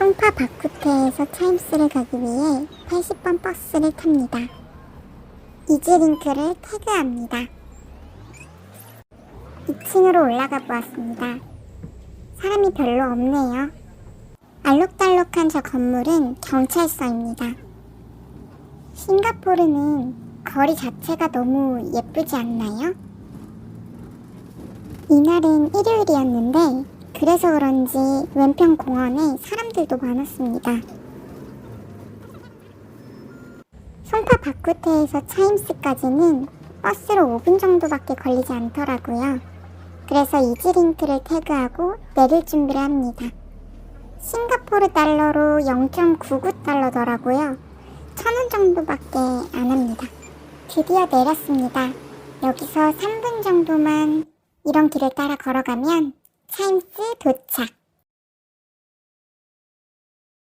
송파 바쿠테에서 차임스를 가기 위해 80번 버스를 탑니다. 이지링크를 태그합니다. 2층으로 올라가 보았습니다. 사람이 별로 없네요. 알록달록한 저 건물은 경찰서입니다. 싱가포르는 거리 자체가 너무 예쁘지 않나요? 이날은 일요일이었는데 그래서 그런지 왼편 공원에 사람들도 많았습니다. 송파 바쿠테에서 차임스까지는 버스로 5분 정도밖에 걸리지 않더라고요. 그래서 이지링크를 태그하고 내릴 준비를 합니다. 싱가포르 달러로 0.99달러더라고요. 천 원 정도밖에 안 합니다. 드디어 내렸습니다. 여기서 3분 정도만 이런 길을 따라 걸어가면 차임스 도착.